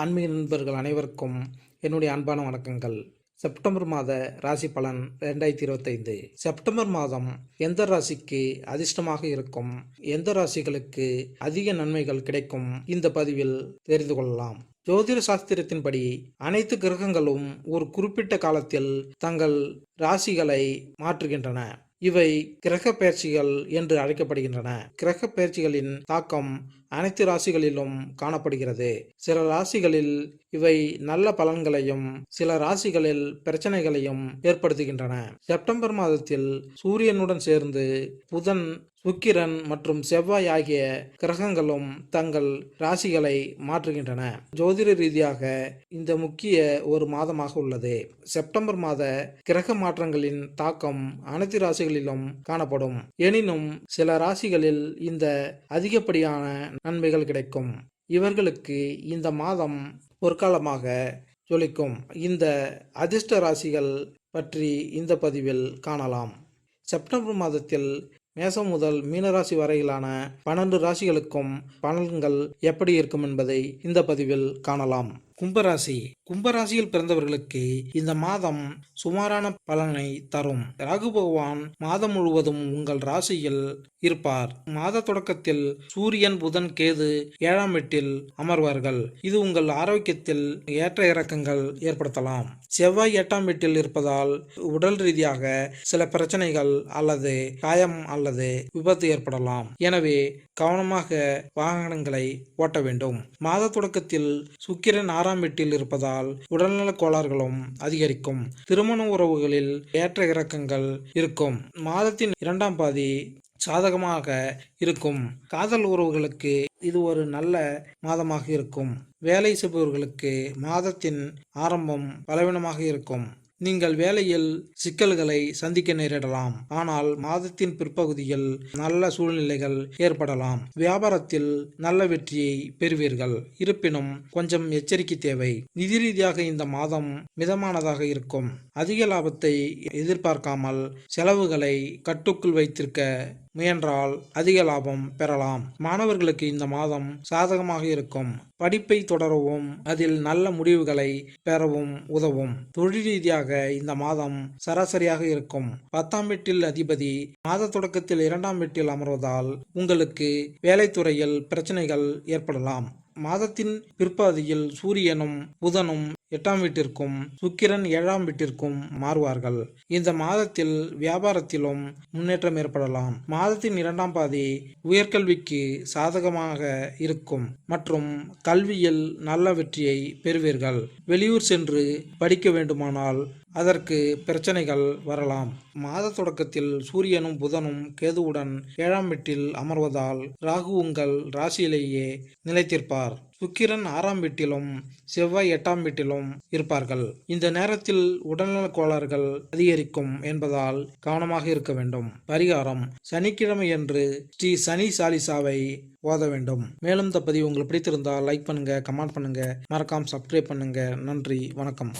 ஆன்மீக நண்பர்கள் அனைவருக்கும் என்னுடைய அன்பான வணக்கங்கள். செப்டம்பர் மாத ராசி பலன் ரெண்டாயிரத்தி இருபத்தைந்து. செப்டம்பர் மாதம் எந்த ராசிக்கு அதிர்ஷ்டமாக இருக்கும்? எந்த ராசிகளுக்கு அதிக நன்மைகள் கிடைக்கும்? இந்த பதிவில் தெரிந்து கொள்ளலாம். ஜோதிட சாஸ்திரத்தின்படி அனைத்து கிரகங்களும் ஒரு குறிப்பிட்ட காலத்தில் தங்கள் ராசிகளை மாற்றுகின்றன. இவை கிரக பயிற்சிகள் என்று அழைக்கப்படுகின்றன. கிரக பயிற்சிகளின் தாக்கம் அனைத்து ராசிகளிலும் காணப்படுகிறது. சில ராசிகளில் இவை நல்ல பலன்களையும் சில ராசிகளில் பிரச்சனைகளையும் ஏற்படுத்துகின்றன. செப்டம்பர் மாதத்தில் சூரியனுடன் சேர்ந்து புதன் சுக்கிரன் மற்றும் செவ்வாய் ஆகிய கிரகங்களும் தங்கள் ராசிகளை மாற்றுகின்றன. ஜோதிட ரீதியாக இந்த முக்கிய ஒரு மாதமாக உள்ளது. செப்டம்பர் மாத கிரக மாற்றங்களின் தாக்கம் அனைத்து ராசிகளிலும் காணப்படும். எனினும் சில ராசிகளில் இந்த அதிகப்படியான நன்மைகள் கிடைக்கும். இவர்களுக்கு இந்த மாதம் பொற்காலமாக ஜொலிக்கும். இந்த அதிர்ஷ்ட ராசிகள் பற்றி இந்த பதிவில் காணலாம். செப்டம்பர் மாதத்தில் மேசம் முதல் மீனராசி வரையிலான பன்னெண்டு ராசிகளுக்கும் பலன்கள் எப்படி இருக்கும் என்பதை இந்த பதிவில் காணலாம். கும்பராசி. கும்பராசியில் பிறந்தவர்களுக்கு இந்த மாதம் சுமாரான பலனை தரும். ராகு பகவான் மாதம் முழுவதும் உங்கள் ராசியில் இருப்பார். மாத தொடக்கத்தில் சூரியன் புதன் கேது ஏழாம் வீட்டில் அமர்வார்கள். இது உங்கள் ஆரோக்கியத்தில் ஏற்ற இறக்கங்கள் ஏற்படுத்தலாம். செவ்வாய் எட்டாம் வீட்டில் இருப்பதால் உடல் ரீதியாக சில பிரச்சனைகள் அல்லது காயம் அல்லது விபத்து ஏற்படலாம். எனவே கவனமாக வாகனங்களை ஓட்ட வேண்டும். மாத தொடக்கத்தில் சுக்கிரன் ஆறாம் வீட்டில் இருப்பதால் உடல்நல கோளாறுகளும் அதிகரிக்கும். திருமண உறவுகளில் ஏற்ற இறக்கங்கள் இருக்கும். மாதத்தின் இரண்டாம் பாதி சாதகமாக இருக்கும். காதல் உறவுகளுக்கு இது ஒரு நல்ல மாதமாக இருக்கும். வேலை செய்பவர்களுக்கு மாதத்தின் ஆரம்பம் பலவீனமாக இருக்கும். நீங்கள் வேலையில் சிக்கல்களை சந்திக்க நேரிடலாம். ஆனால் மாதத்தின் பிற்பகுதியில் நல்ல சூழ்நிலைகள் ஏற்படலாம். வியாபாரத்தில் நல்ல வெற்றியை பெறுவீர்கள். இருப்பினும் கொஞ்சம் எச்சரிக்கை தேவை. நிதி ரீதியாக இந்த மாதம் மிதமானதாக இருக்கும். அதிக லாபத்தை எதிர்பார்க்காமல் செலவுகளை கட்டுக்குள் வைத்திருக்க முயன்றால் அதிக லாபம் பெறலாம். மாணவர்களுக்கு இந்த மாதம் சாதகமாக இருக்கும். படிப்பை தொடரவும் அதில் நல்ல முடிவுகளை பெறவும் உதவும். தொழில் ரீதியாக இந்த மாதம் சராசரியாக இருக்கும். பத்தாம் வீட்டில் அதிபதி மாத தொடக்கத்தில் இரண்டாம் வீட்டில் அமர்வதால் உங்களுக்கு வேலைத்துறையில் பிரச்சனைகள் ஏற்படலாம். மாதத்தின் பிற்பாதியில் சூரியனும் புதனும் எட்டாம் வீட்டிற்கும் சுக்கிரன் ஏழாம் வீட்டிற்கும் மாறுவார்கள். இந்த மாதத்தில் வியாபாரத்திலும் முன்னேற்றம் ஏற்படலாம். மாதத்தின் இரண்டாம் பாதி உயர்கல்விக்கு சாதகமாக இருக்கும் மற்றும் கல்வியில் நல்ல வெற்றியை பெறுவீர்கள். வெளியூர் சென்று படிக்க வேண்டுமானால் அதற்கு பிரச்சனைகள் வரலாம். மாத தொடக்கத்தில் சூரியனும் புதனும் கேதுவுடன் ஏழாம் வீட்டில் அமர்வதால் ராகு உங்கள் ராசியிலேயே நிலைத்திருப்பார். சுக்கிரன் ஆறாம் வீட்டிலும் செவ்வாய் எட்டாம் வீட்டிலும் இருப்பார்கள். இந்த நேரத்தில் உடல்நல கோளாறுகள் அதிகரிக்கும் என்பதால் கவனமாக இருக்க வேண்டும். பரிகாரம் சனிக்கிழமை என்று ஸ்ரீ சனி சாலிசாவை ஓத வேண்டும். மேலும் இந்த பதிவு உங்களுக்கு பிடித்திருந்தால் லைக் பண்ணுங்க கமெண்ட் பண்ணுங்க மறக்காம சப்ஸ்கிரைப் பண்ணுங்க. நன்றி வணக்கம்.